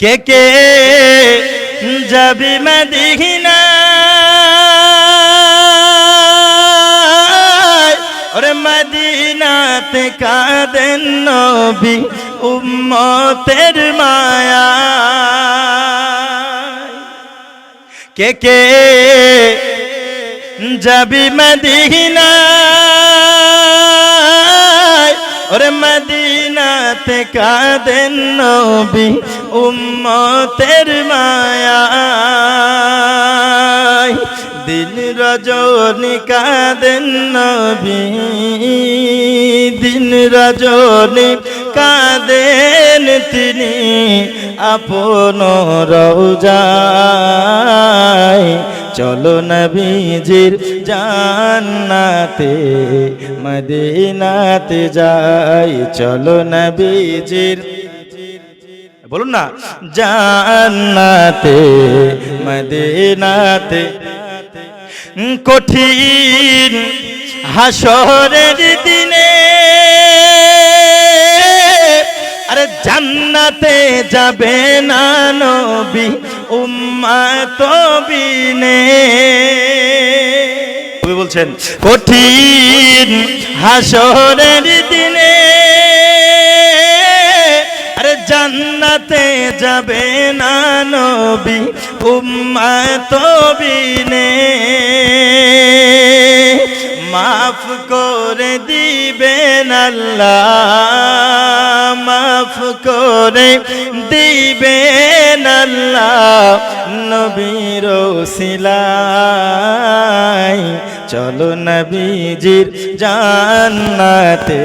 কে কে যাবি মদিনা? ওরে মদিনাতে কাঁদেন নবী উম্মতের মায়া। কে কে যাবি মদিনা? ওরে মদিনাতে কাঁদেন নবী উম্মতের মায়া দিন রজনী কাঁদেন নবী। দিন রজনী কাঁদেন তিনি আপন রৌজায় চলো নবীজির জান্নাতে, মদিনাতে যাই। চলো নবীজির বলুন না। জান্নাতে, মদিনাতে কঠিন হাসরের দিনে আরে জান্নাতে যাবে না নবী, উম্মাত বিনে। বলছেন, কঠিন হাসরের জান্নাতে যাবে না নবী উম্মাত বিনে মাফ করে দিবেন আল্লাহ, মাফ করে দিবেন আল্লাহ, নবীর সিলাই চলো নবীজির জান্নাতে,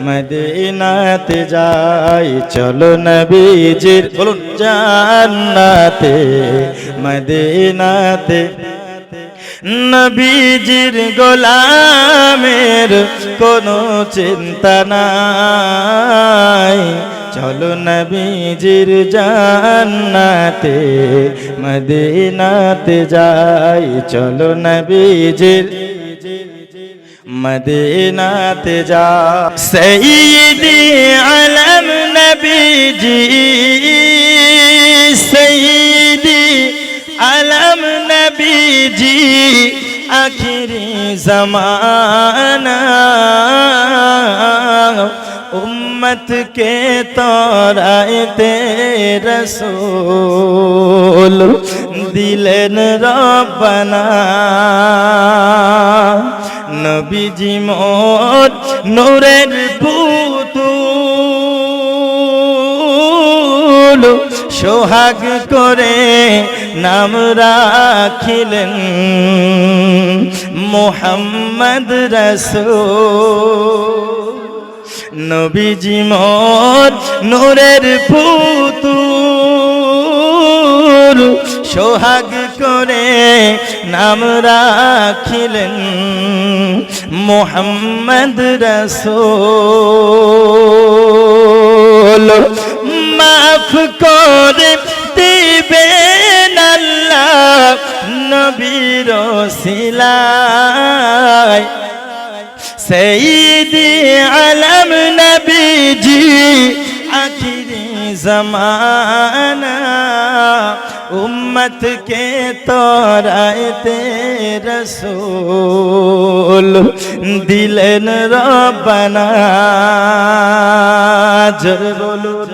মদিনাতে যাই। চলো নবীজির বলুন জান্নাতে, মদিনাতে। নবীজির গোলামের কোনো চিন্তা নাই। চলো নবীজির জান্নাতে, মদিনাতে যাই। চলো নবীজির, মদিনাতে যা। সঈদি আলম নবীজি, সঈদি আলম নবীজি, আখিরি জমানা। امت کے تو رائے দিলেন دلن নবীজি নবী জি মোর নূরের পুতুল সোহাগ করে নাম রাখিলেন মোহাম্মদ রসুল। নবীজি মোর নূরের পুতুল। সোহাগ করে নাম রাখিলেন মোহাম্মদ রসূল। মাফ করে আল্লাহ নবীর সিলায় সঈদি আলম নবীজি আখিরি জমানা উম্মত কে তোরাইতে রসুল দিলেন রবনা জোর বলুন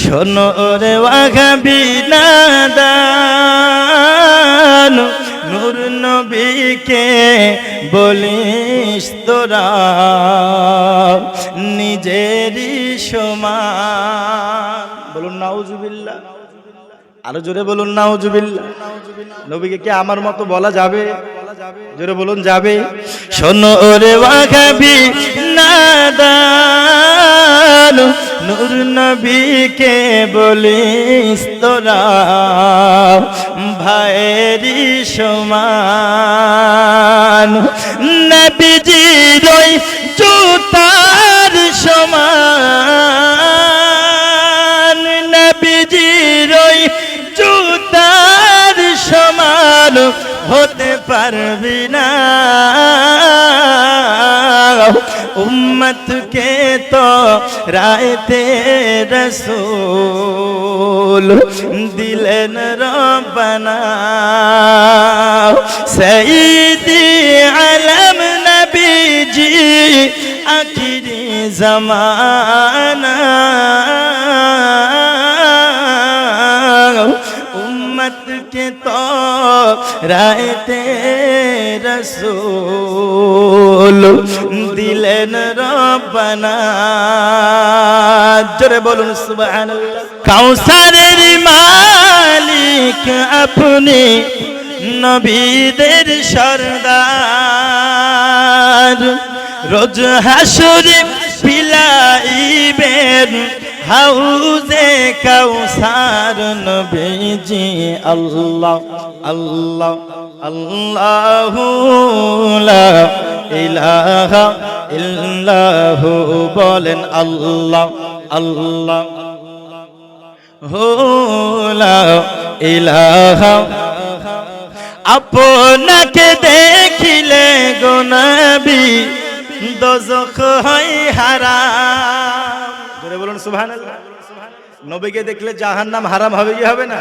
শোনো রে ওয়াঘাবি নাদান নূর নবীকে বলিস তোরা নিজেরই সমান। বলুন, নাউজুবিল্লাহ। আরও জোরে বলুন, নাউজুবিল্লাহ। নবীকে কি আমার মতো বলা যাবে? জোরে বলুন, যাবে। শোনো রে ওয়াগাবি নাদান। নূর নবীকে বলিস তোরা ভাইরি সমান। নবীজির ওই জুতার সমান। নবীজির ওই জুতার সমান হতে পারবি না। উম্মত কে তো রায়তে রসূল দিলেন রব্বানা। সঈদি আখিরি জমানা। উম্মত के तो রায়তে রসুল দিলেন রব্বানা। জোরে বলুন, সুবহানাল্লাহ। কাউসারের মালিক আপনি, নবীদের সরদার। রোজ হাসুরি পিলাইবেন হাউজে কাউসার নবীজি, আল্লাহ আল্লাহ আল্লাহ লা ইলাহা ইল্লাহু বলেন আল্লাহ আল্লাহ হো লা ইলাহা। আপনাকে দেখিলে গোনাবি দোজখ হয় হারাম। জোরে বলুন সুবহানাল্লাহ। নবীকে দেখলে জাহান্নাম হারাম হবে কি হবে না?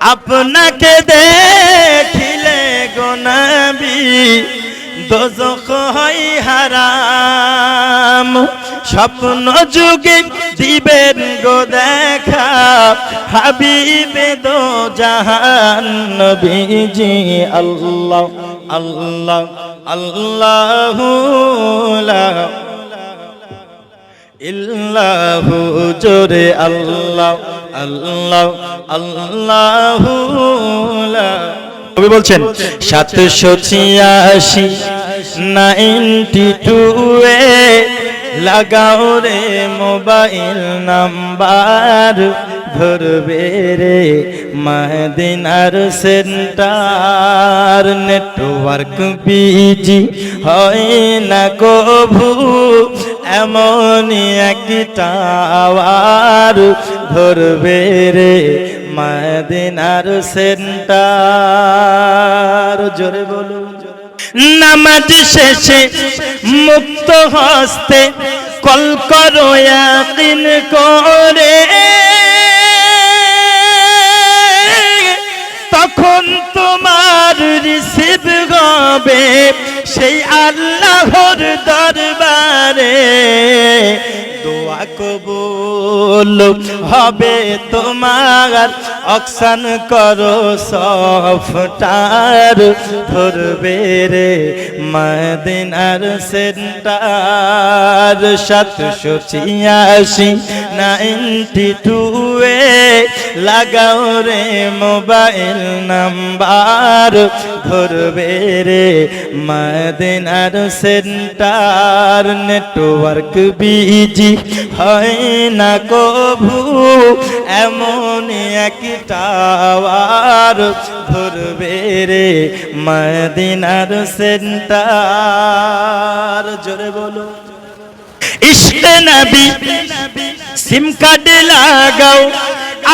আপনাকে দেখিলে গোনাবি দোজখ হয় হারাম। স্বপ্ন যুগে দিবেন গো দেখা, হাবিবে দো জাহান নবীজি, আল্লাহ আল্লাহ আল্লাহ লা ইল্লাহু জোরে আল্লাহ আল্লাহ আল্লাহ কবি বলছেন, সাতশো ছিয়াশি নাইনটি টু এ লাগাও রে মোবাইল নাম্বার। ধরবে রে মদিনার সেন্টার। নেটওয়ার্ক বিজি হয় না কভু, এমনই একটা আওয়ার। ধরবে রে মদিনার সেন্টার। জোরে বলুন। নামাজ শেষে মুক্ত হস্তে কল করো করে। তখন তোমার রিসিভ হবে সেই আল্লাহর দরবারে। দোয়া কবুল হবে তোমার। অকশন করো সফটার ধরবে রে মদিনার সেন্টার। সাতশো ছিয়াশি নাইনটি টু এ লাগাও রে মোবাইল নাম্বার। ধরবে রে মদিনার সেন্টার, নেটওয়ার্ক বিজি হয় না কভু? এমন একটা আওয়ার ধরবে রে মদিনার সেন্টার। জোরে বলো ইষ্ট নবী সিম কার্ডে লাগাও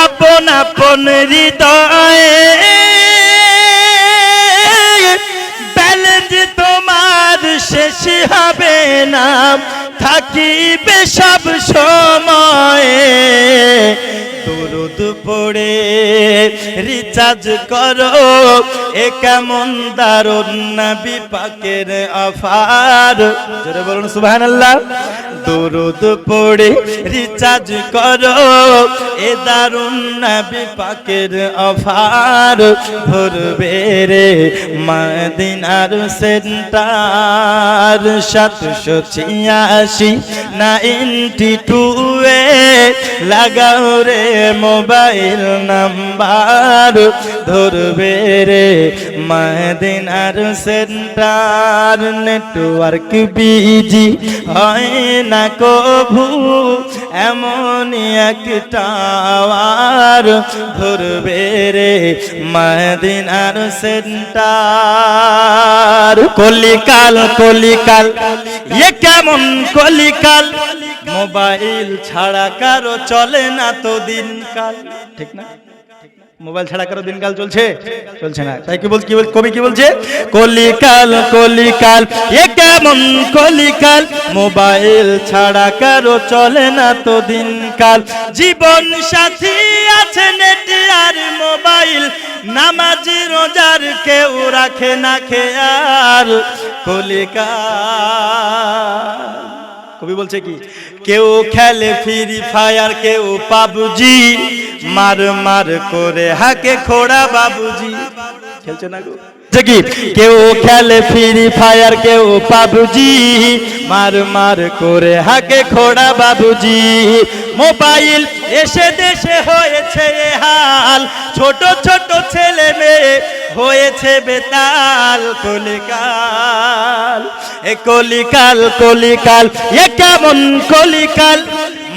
আপন আপন হৃদয়ে। ব্যালেন্স তোমার শেষ হবে না থাকিবে সব সময়ে। দরুদ পড়ে রিচার্জ করো। এ কেমন দারুণ নবী পাকের অফার জোরে বলুন, সুবহানাল্লাহ। দরুদ পড়ে রিচার্জ করো। এ দারুণ নবী পাকের অফার ধরবে রে মদিনার সেন্টার সাতশো ছিয়াশি, নাইনটি টু এ লাগাও রে মোবাইল নাম্বার। ধরবে রে মদিনার সেন্টার নেটওয়ার্ক বিজি হয় না কভু? এমন একটা আওয়ার। ধরবে রে মদিনার সেন্টার কলিকাল কলিকাল কেমন কলিকাল? মোবাইল ছাড়া কারও চলে না তো দিনকাল। ঠিক না? মোবাইল ছাড়া কারও দিনকাল চলছে? চলছে না। তাই কি বল কি বল কবি কি বলছে? কলিকাল কলিকাল, এ কেমন কলিকাল? মোবাইল ছাড়া কারও চলে না তো দিনকাল। জীবন সাথী আছে নেট আর মোবাইল। নামাজি, রোজার কেউ রাখে না খেয়াল। কলিকা কবি বলছে কি, কেউ খেলে ফ্রি ফায়ার কেউ পাবজি, মার মার করে হাকে খোড়া বাবুজি। খেলছে না গো? কি, কেউ খেলে ফ্রি ফায়ার কেউ পাবজি, মার মার করে হাকে খোড়া বাবুজি। মোবাইল এসে দেশে হয়েছে হাল, ছোট ছোট ছেলে মেয়ে হয়েছে বেতাল কলিকাল। এ কলিকাল কলিকাল, এ কেমন কলিকাল?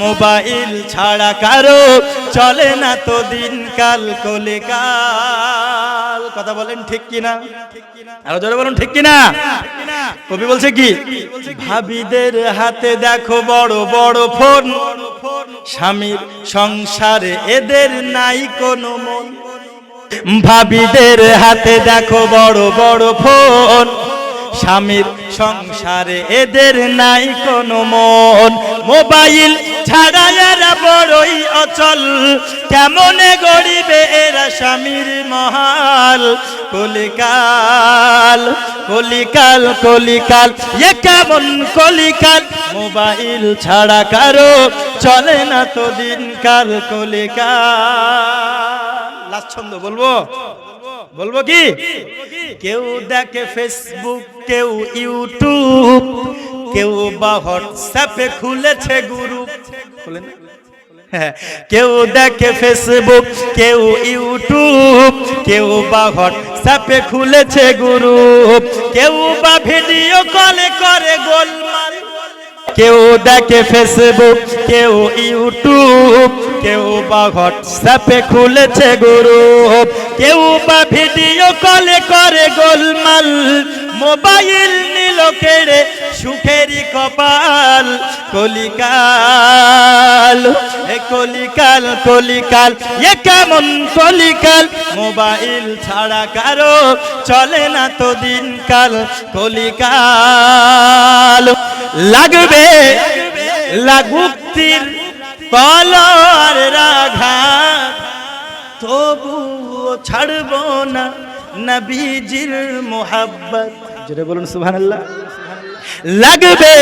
মোবাইল ছাড়া কারও চলে না তো দিনকাল কলিকাল। কথা বলেন ঠিক কিনা? আরও জোরে বলুন ঠিক কিনা? কবি বলছে কি? ভাবিদের হাতে দেখো বড় বড় ফোন। স্বামীর সংসারে এদের নাই কোনো মন। ভাবিদের হাতে দেখো বড় বড় ফোন। স্বামীর সংসারে এদের নাই কোনো মন। মোবাইল ছাড়া এরা বড়ই অচল। কেমনে গরিবে এরা স্বামীর মহাল? কলিকাল কলিকাল কলিকাল, এ কেমন কলিকাল? মোবাইল ছাড়া কারও চলে না তো দিনকাল কলিকাল। লাস্ট বলব? বলব কি? কেউ দেখে ফেসবুক কেউ ইউটিউব কেউ বা হোয়াটসঅ্যাপে খুলেছে গ্রুপ খুলে না? হ্যাঁ, কেউ দেখে ফেসবুক কেউ ইউটিউব কেউ বা হোয়াটসঅ্যাপে খুলেছে গ্রুপ কেউ বা ভিডিও কলে করে গোলমাল কেউ দেখে ফেসবুক কেউ ইউটিউব কেউ বা হোয়াটসঅ্যাপে খুলেছে গ্রুপ কেউ বা ভিডিও কলে করে গোলমাল। মোবাইল নিল কেড়ে সুখেরই কপাল, কলিকাল। এ কলিকাল কলিকাল, এ কেমন কলিকাল? মোবাইল ছাড়া কারও চলে না তো দিনকাল, কলিকাল। লাগবে লাগুক্তির তলার রাঘাত। তবুও ছাড়ব না নবীজির মোহাব্বত। জোরে বলুন, সুবহানাল্লাহ। লাগবে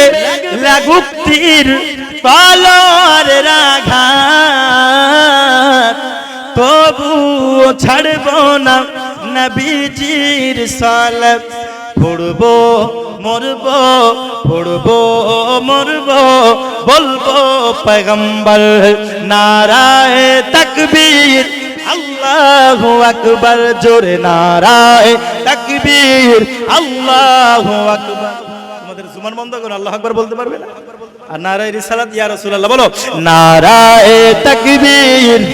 লাগুক্তির তলার রাঘাত। তবুও ছাড়ব না নবীজির সালাত। পড়ব, মরব পড়ব, মরব, বলব পয়গম্বর। নারায় তকবীর আল্লাহু আকবার, জোরে নারায় তকবীর। আল্লাহু আকবার। তোমাদের জুমান বন্ধ করো, আল্লাহু আকবার বলতে পারবে না? আর নারায় রিসালাত, ইয়া রাসূলুল্লাহ, বলো। নারায় তকবীর।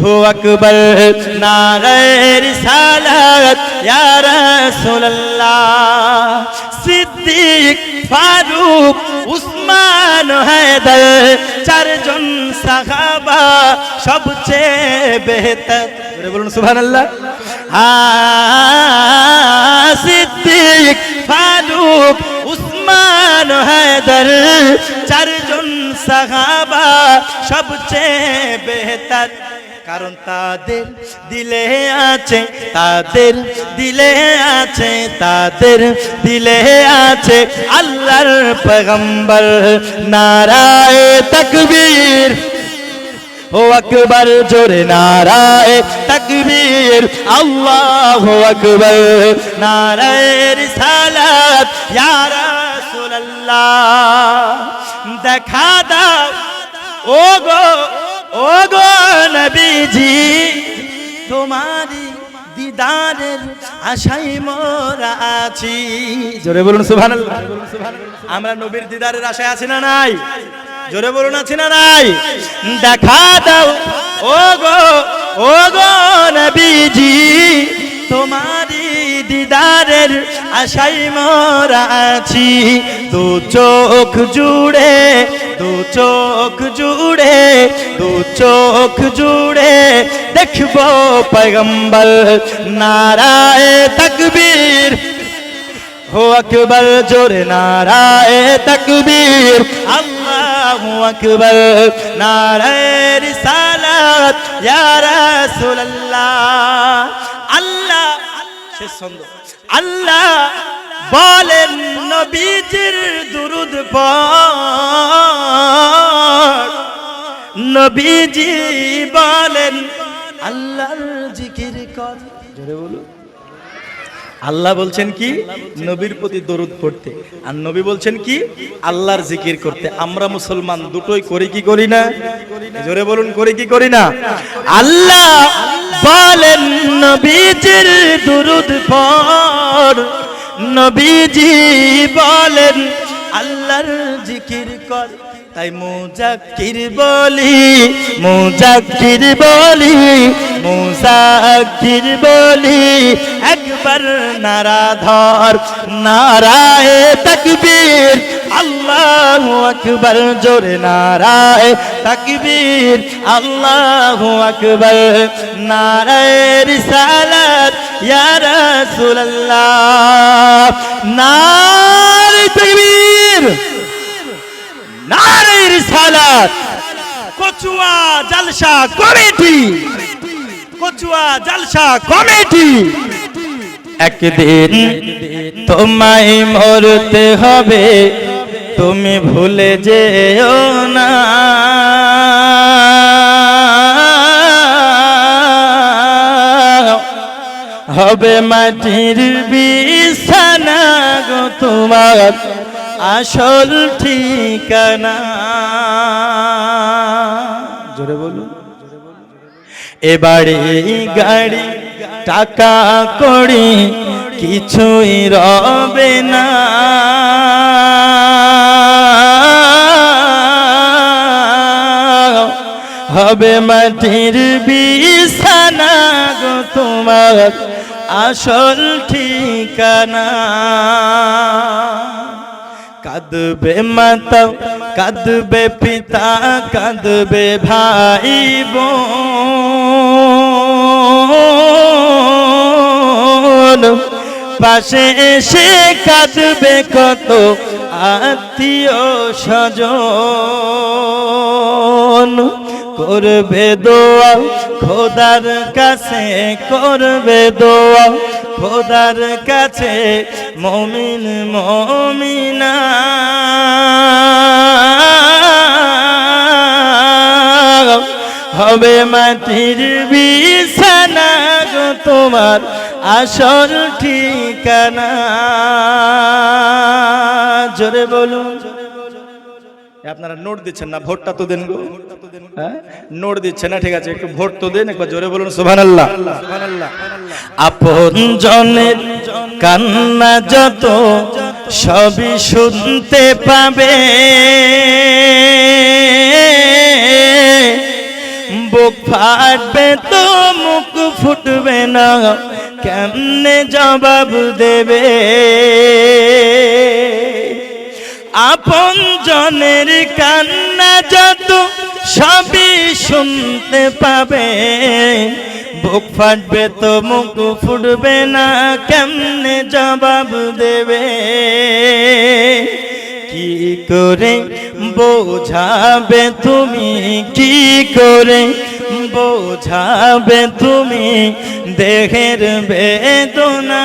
হো আকবর। নারায় রিসালাত, ইয়া রাসূলুল্লাহ। সিদ্দিক, ফারুক, উসমান, হায়দার চারজন সাহাবা সবচেয়ে বেহতর। বলুন, সুবহানাল্লাহ। হ্যাঁ সিদ্দিক, ফারুক, উসমান, হায়দার চারজন সাহাবা সবচেয়ে বেহতর। কারণ তাদের দিলে আছে, তাদের দিলে আছে, তাদের দিলে আছে আল্লাহর পয়গম্বর। নারায় তকবীর, ও আকবর জোরে নারায় তকবীর, আল্লাহ আকবর। নারায় রিসালাত, ইয়া রাসূলুল্লাহ। দেখা দাও ও গো ও গো নবীজি, তোমারি দিদারের আশাই মোরা আছি। জোরে বলুন, সুবহানাল্লাহ। আমরা নবীর দিদারের আশায় আছি না নাই? জোরে বলুন, আছি না নাই? দেখা দাও ও গো ও গো নবীজি, তোমারি দিদারের আশাই মোরা আছি। দু চোখ জুড়ে, দু চোখ জুড়ে, দু চোখ জুড়ে দেখব পয়গম্বর নারায় তকবীর। হো আকবর, জোরে নারায় তকবীর। আল্লাহু আকবার, নারায়ে রিসালাত। ইয়া রাসূলুল্লাহ। আল্লাহ, শেষ ছন্দ। আল্লাহ বলেন নবীজির দুরুদ পড় নবীজি বলেন আল্লাহর জিকির কর। জোরে বলুন। আল্লাহ বলছেন কি? নবীর প্রতি দরুদ পড়তে। আর নবী বলছেন কি? আল্লাহর জিকির করতে। আমরা মুসলমান দুটোই করি কি করি না? জোরে বলুন করি কি করি না? আল্লাহ বলেন নবীজির দরুদ পড়। নবীজি বলেন আল্লাহর জিকির কর। তাই মুজাক্কির বলি মুজাক্কির বলি মুজাক্কির বলি, একবার নারা ধর, নারায় তাকবীর, আল্লাহু আকবার জোরে নারায় তাকবীর, আল্লাহু আকবার, নারায় রিসালাত, ইয়া রাসূলুল্লাহ, নারায় তাকবীর নারে রিসালাত কচুয়া জালসা কমিটি। কচুয়া জালসা কমিটি। একদিন তোমায় মরতে হবে তুমি ভুলে যেও না। হবে মাটির বিছানা গো তোমার। আসল ঠিকানা। জোরে বলুন। এবারে গাড়ি টাকা করি কিছুই রবে না। হবে মাটির বিছানা গো তোমার আসল ঠিকানা। কাঁদবে মাতা, কাঁদবে পিতা, কাঁদবে ভাই বোন। পাশে এসে কাঁদবে কত আত্মীয় স্বজন। করবে দোয়া, খোদার কাছে করবে দোয়া খোদার কাছে মমিন মমিনা। হবে মাটির বিছানা গো তোমার আসল ঠিকানা। জোরে বলুন। আপনারা নোট দিচ্ছেন না, ভোটটা তো দেন গো। হ্যাঁ? নোট দিচ্ছেন না, ঠিক আছে, একটু ভোট তো দেন, একবার জোরে বলুন, সুবহানাল্লাহ। আপন জনের কান্না যত, সবই শুনতে পাবে। বুক ফাটবে তো, মুখ ফুটবে না, কেমনে জবাব দেবে? আপন জনের কান্না যত সবই শুনতে পাবে। বুক ফাটবে তো মুখ ফুটবে না, কেমনে জবাব দেবে? কি করে বোঝাবে তুমি, কি করে বোঝাবে তুমি? দেহের বেদনা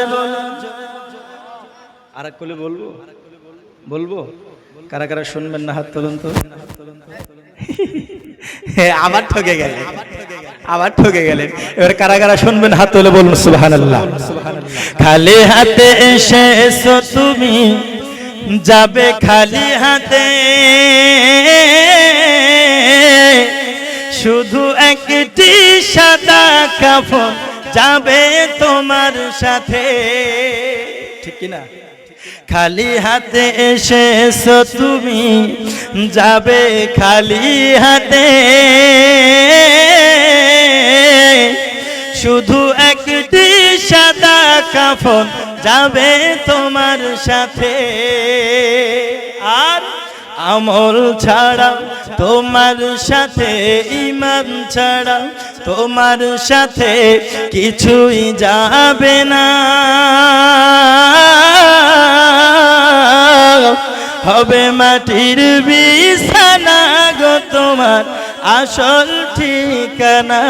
আর এক বলব? বলব? কারা কারা শুনবেন না হাত আবার ঠকে গেলেন। আবার ঠকে গেলেন। এবার কারা কারা শুনবেন হাত তুলে বলুন, সুবহানাল্লাহ। খালি হাতে এসেছ তুমি, যাবে খালি হাতে। শুধু একটি সাদা কাফন যাবে তোমার সাথে। ঠিক কিনা? খালি হাতে এসেছ তুমি, যাবে খালি হাতে। শুধু একটি সাদা কাফন যাবে তোমার সাথে। আর আমল ছাড়া, তোমার সাথে ইমান ছাড়া, তোমার সাথে কিছুই যাবে না। হবে মাটির বিছানা গো তোমার আসল ঠিকানা।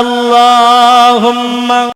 আল্লাহুম্মা